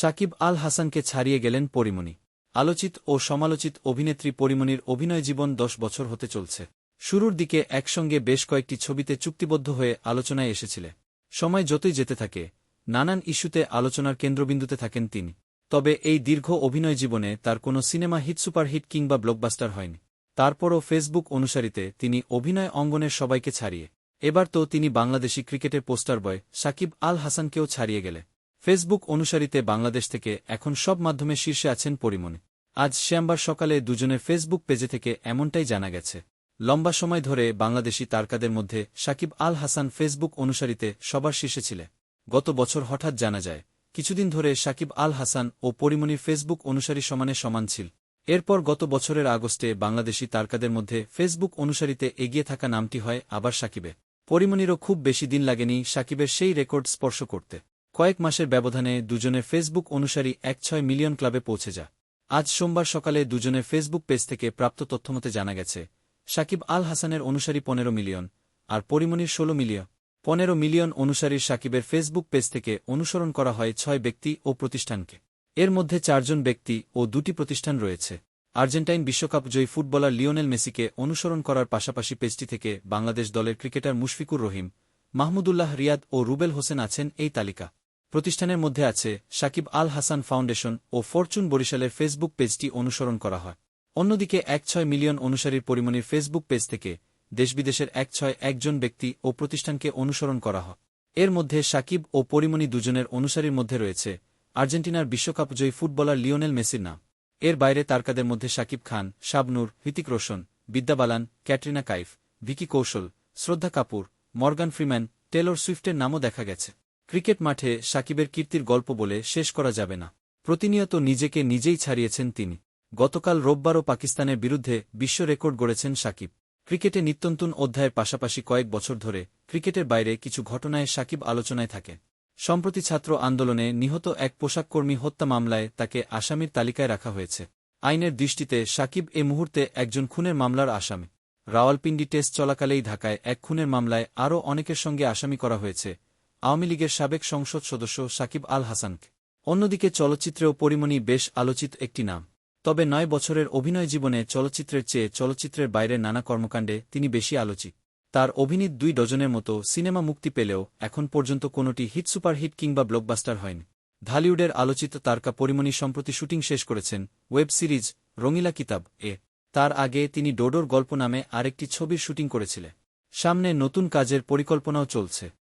সাকিব আল হাসানকে ছাড়িয়ে গেলেন পরিমণি। আলোচিত ও সমালোচিত অভিনেত্রী পরিমণির অভিনয় জীবন দশ বছর হতে চলছে। শুরুর দিকে একসঙ্গে বেশ কয়েকটি ছবিতে চুক্তিবদ্ধ হয়ে আলোচনায় এসেছিলে। সময় যতই যেতে থাকে, নানান ইস্যুতে আলোচনার কেন্দ্রবিন্দুতে থাকেন তিনি। তবে এই দীর্ঘ অভিনয় জীবনে তার কোনো সিনেমা হিট, সুপারহিট কিংবা ব্লকবাস্টার হয়নি। তারপরও ফেসবুক অনুসারীতে তিনি অভিনয় অঙ্গনের সবাইকে ছাড়িয়ে, এবার তো তিনি বাংলাদেশি ক্রিকেটের পোস্টার বয় সাকিব আল হাসানকেও ছাড়িয়ে গেলে। ফেসবুক অনুসারীতে বাংলাদেশ থেকে এখন সব মাধ্যমে শীর্ষে আছেন পরিমণি। আজ শ্যামবার সকালে দুজনের ফেসবুক পেজে থেকে এমনটাই জানা গেছে। লম্বা সময় ধরে বাংলাদেশি তারকাদের মধ্যে সাকিব আল হাসান ফেসবুক অনুসারীতে সবার শীর্ষে ছিলে গত বছর হঠাৎ জানা যায়, কিছুদিন ধরে সাকিব আল হাসান ও পরিমণির ফেসবুক অনুসারী সমানে সমান ছিল। এরপর গত বছরের আগস্টে বাংলাদেশি তারকাদের মধ্যে ফেসবুক অনুসারীতে এগিয়ে থাকা নামটি হয় আবার সাকিবে পরিমণিরও খুব বেশি দিন লাগেনি সাকিবের সেই রেকর্ড স্পর্শ করতে। কয়েক মাসের ব্যবধানে দুজনে ফেসবুক অনুসারী এক ছয় মিলিয়ন ক্লাবে পৌঁছে যা। আজ সোমবার সকালে দুজনের ফেসবুক পেজ থেকে প্রাপ্ত তথ্যমতে জানা গেছে, সাকিব আল হাসানের অনুসারী পনেরো মিলিয়ন আর পরিমণির ষোলো মিলিয়ন। পনেরো মিলিয়ন অনুসারীর সাকিবের ফেসবুক পেজ থেকে অনুসরণ করা হয় ছয় ব্যক্তি ও প্রতিষ্ঠানকে। এর মধ্যে চারজন ব্যক্তি ও দুটি প্রতিষ্ঠান রয়েছে। আর্জেন্টাইন বিশ্বকাপ জয়ী ফুটবলার লিওনেল মেসিকে অনুসরণ করার পাশাপাশি পেজটি থেকে বাংলাদেশ দলের ক্রিকেটার মুশফিকুর রহিম, মাহমুদুল্লাহ রিয়াদ ও রুবেল হোসেন আছেন এই তালিকা। প্রতিষ্ঠানের মধ্যে আছে সাকিব আল হাসান ফাউন্ডেশন ও ফরচুন বরিশালের ফেসবুক পেজটি অনুসরণ করা হয়। অন্যদিকে এক ছয় মিলিয়ন অনুসারীর পরিমণির ফেসবুক পেজ থেকে দেশবিদেশের এক ছয় একজন ব্যক্তি ও প্রতিষ্ঠানকে অনুসরণ করা হয়। এর মধ্যে সাকিব ও পরিমণি দুজনের অনুসারীর মধ্যে রয়েছে আর্জেন্টিনার বিশ্বকাপ জয়ী ফুটবলার লিওনেল মেসির নাম। এর বাইরে তারকাদের মধ্যে Shakib Khan, Shabnur, Hrithik Roshan, Vidya Balan, Katrina Kaif, Vicky Kaushal, Shraddha Kapoor, Morgan Freeman, Taylor সুইফটের নামও দেখা গেছে। ক্রিকেট মাঠে সাকিবের কীর্তির গল্প বলে শেষ করা যাবে না। প্রতিনিয়ত নিজেকে নিজেই ছাড়িয়েছেন তিনি। গতকাল রোববারও পাকিস্তানের বিরুদ্ধে বিশ্ব রেকর্ড গড়েছেন সাকিব। ক্রিকেটে নিত্যন্তন অধ্যায়ের পাশাপাশি কয়েক বছর ধরে ক্রিকেটের বাইরে কিছু ঘটনায় সাকিব আলোচনায় থাকে। সম্প্রতি ছাত্র আন্দোলনে নিহত এক পোশাককর্মী হত্যা মামলায় তাকে আসামির তালিকায় রাখা হয়েছে। আইনের দৃষ্টিতে সাকিব এ মুহূর্তে একজন খুনের মামলার আসামি। রাওয়ালপিন্ডি টেস্ট চলাকালেই ঢাকায় এক খুনের মামলায় আরও অনেকের সঙ্গে আসামি করা হয়েছে। আওয়ামী লীগের সাবেক সংসদ সদস্য সাকিব আল হাসানকে। অন্যদিকে চলচ্চিত্রেও পরিমণি বেশ আলোচিত একটি নাম। তবে নয় বছরের অভিনয় জীবনে চলচ্চিত্রের চেয়ে চলচ্চিত্রের বাইরে নানা কর্মকাণ্ডে তিনি বেশি আলোচিত তার অভিনীত দুই ডজনের মতো সিনেমা মুক্তি পেলেও এখন পর্যন্ত কোনোটি হিট সুপারহিট কিংবা ব্লকবাস্টার হয়নি। ঢালিউডের আলোচিত তারকা পরিমণি সম্প্রতি শুটিং শেষ করেছেন ওয়েব সিরিজ রঙিলা কিতাব এ। তার আগে তিনি ডোডোর গল্প নামে আরেকটি ছবির শুটিং করেছিলেন। সামনে নতুন কাজের পরিকল্পনাও চলছে।